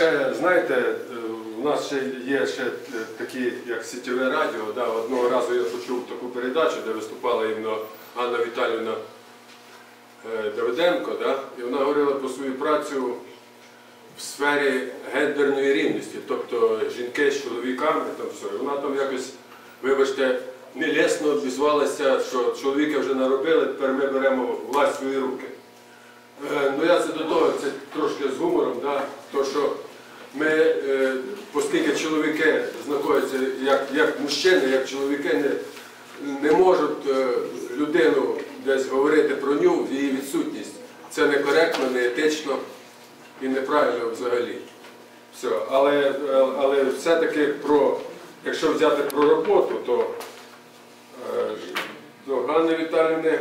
ще, знаєте, е, у нас ще є ще е, такі, як сітєве радіо. Да? Одного разу я почув таку передачу, де виступала іменно Анна Віталіївна е, Давиденко, да? і вона говорила про свою працю в сфері гендерної рівності, тобто жінки з чоловіками, там все. Вона там якось, вибачте, нелесно обізвалася, що чоловіка вже наробили, тепер ми беремо власть свої руки. Е, Ну я це до того, це трошки з гумором, да? то що ми, е, оскільки чоловіки знаходяться як, як мужчини, як чоловіки не, не можуть е, людину десь говорити про ню, її відсутність. Це некоректно, неетично і неправильно взагалі. Все. Але, але все-таки якщо взяти про роботу, то е, до Ганни Віталіївни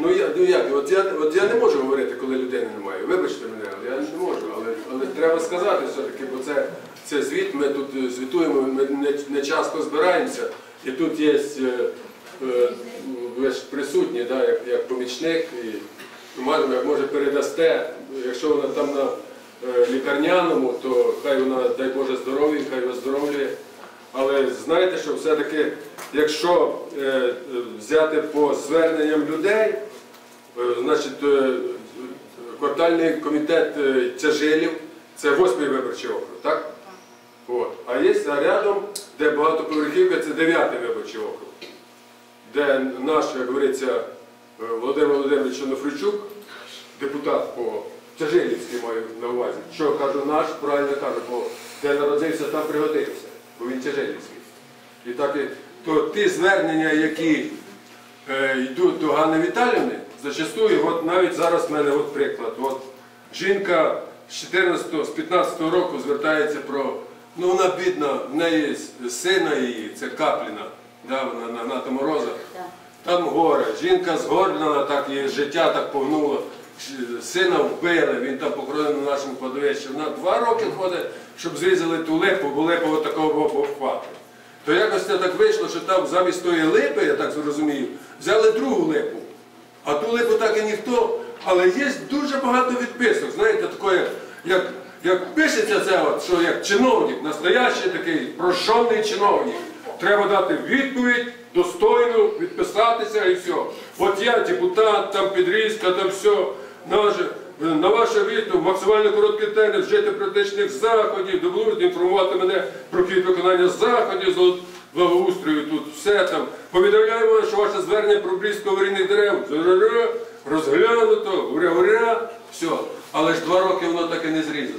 Ну я, ну як, от я, от я не можу говорити, коли людини немає. Вибачте мене, але я не можу. Але, але треба сказати все-таки, бо це, це звіт, ми тут е, звітуємо, ми не, не часто збираємося. І тут є е, е, ви ж присутні, да, як, як помічник, і мадам, як може передасте, якщо вона там на лікарняному, то хай вона, дай Боже, здоров'я, хай оздоровлює. Але знаєте, що все-таки, якщо е, е, взяти по зверненням людей, е, значить, квартальний комітет тяжилів, це восьмий виборчий округ, так? От. А є рядом, де багатоповерхівка, це дев'ятий виборчий округ, де наш, як говориться, Володимир Володимирович Онофричук, депутат по Тяжилівській маю на увазі, що кажу наш, правильно кажу, бо де народився, там пригодився, бо він Тяжилівський. І так, і- то ті звернення, які е, йдуть до Ганни Віталівни, зачастую, от навіть зараз в мене от приклад. От жінка з 14 з 15 року звертається про, ну вона бідна, в неї сина її, це Капліна, да, вона на Ната Мороза. Там горе, жінка згорблена, так її життя так погнуло. Сина вбили, він там похоронений на нашому кладовищі. Вона два роки ходить, щоб зрізали ту липу, бо липа от такого обхвату. То якось це так вийшло, що там замість тої липи, я так зрозумів, взяли другу липу. А ту липу так і ніхто. Але є дуже багато відписок. Знаєте, таке, як, як пишеться це, от, що як чиновник, настоящий такий прощений чиновник. Треба дати відповідь, достойну, відписатися і все. От я депутат, там підрізка, там все. Наше, на ваше відео максимально короткий термін вжити практичних заходів, добудувати, інформувати мене про хід виконання заходів з благоустрою тут все там. Повідомляємо, що ваше звернення про близько аварійних дерев розглянуто, горя-горя, все. Але ж два роки воно так і не зрізано.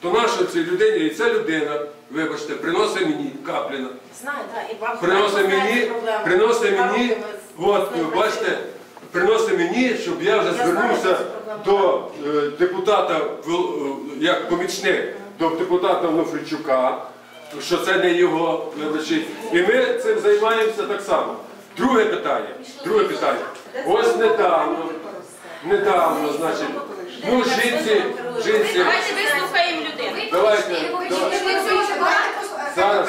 То наша цій людині, і ця людина, вибачте, приносить мені капліна. Знаю, так, і вам Приносить мені, приносить мені, от, бачите. Приносить мені, щоб я вже звернувся до е, депутата, е, як помічник, до депутата Внуфричука, що це не його вибачте. І ми цим займаємося так само. Друге питання. Друге питання. Ось недавно, недавно, значить, ну жінці, жінці, Давайте вислухаємо людину. давайте, давайте. Зараз.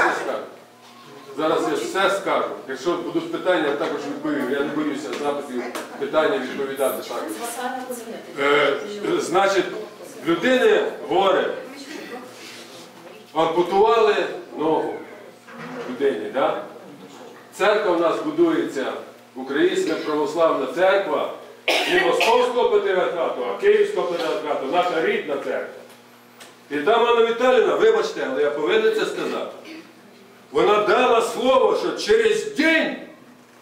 Зараз я все скажу. Якщо будуть питання, я також відповім. Я не боюся запитів, питання відповідати також. Е, значить, людини горе. Ампутували ногу людині, да? Церква в нас будується, Українська православна церква, не Московського патріархату, а Київського патріархату, наша рідна церква. І там Анна Віталіна, вибачте, але я повинен це сказати. Вона дала слово, що через день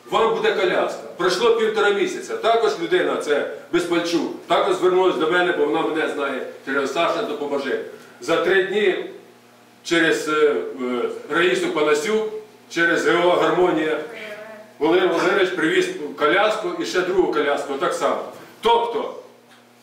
вам буде коляска. Пройшло півтора місяця. Також людина, це Безпальчук, також звернулася до мене, бо вона мене знає через Саша допоможи. За три дні через е, е, Раїсу Панасюк, через ГО Гармонія Володимир Володимирович привіз коляску і ще другу коляску, так само. Тобто,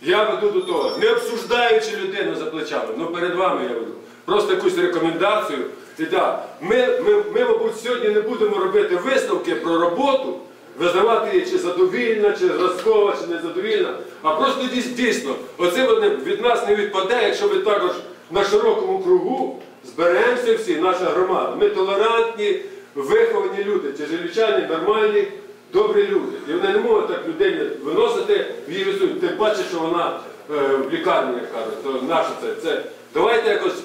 я веду до того, не обсуждаючи людину за плечами, ну перед вами я веду. Просто якусь рекомендацію. І так, ми, ми, ми, мабуть, сьогодні не будемо робити висновки про роботу, визнавати її чи задовільна, чи зразкова, чи незадовільна, а просто дійсно, оце від нас не відпаде, якщо ми також на широкому кругу зберемося всі, наша громада. Ми толерантні, виховані люди, тяжелічані, нормальні, добрі люди. І вони не можуть так людині виносити в її висунути. Тим паче, що вона е, в лікарні, як кажуть, то наше це. це. Давайте якось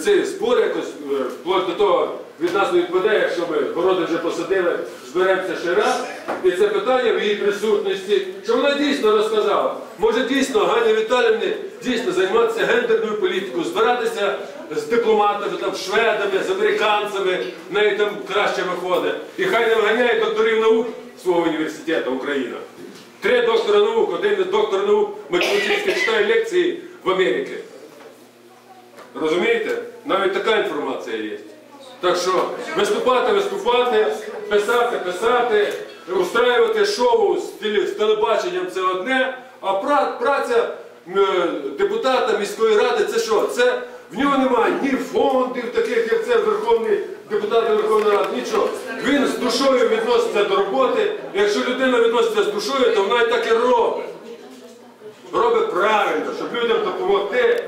цей спор якось, е, вплоть до того, від нас не відпаде, якщо ми городи вже посадили, зберемося ще раз. І це питання в її присутності, що вона дійсно розказала. Може дійсно Ганя Віталівні дійсно займатися гендерною політикою, збиратися з дипломатами, там, шведами, з американцями, неї там краще виходить. І хай не виганяє докторів наук свого університету Україна. Три доктора наук, один доктор наук математичний читає лекції в Америці. Розумієте? Навіть така інформація є. Так що виступати, виступати, писати, писати, устраювати шоу з, телебаченням це одне, а праця е, депутата міської ради це що? Це в нього немає ні фондів, таких як це Верховний депутат Верховної Ради, нічого. Він з душою відноситься до роботи. Якщо людина відноситься з душою, то вона і так і робить робить правильно, щоб людям допомогти,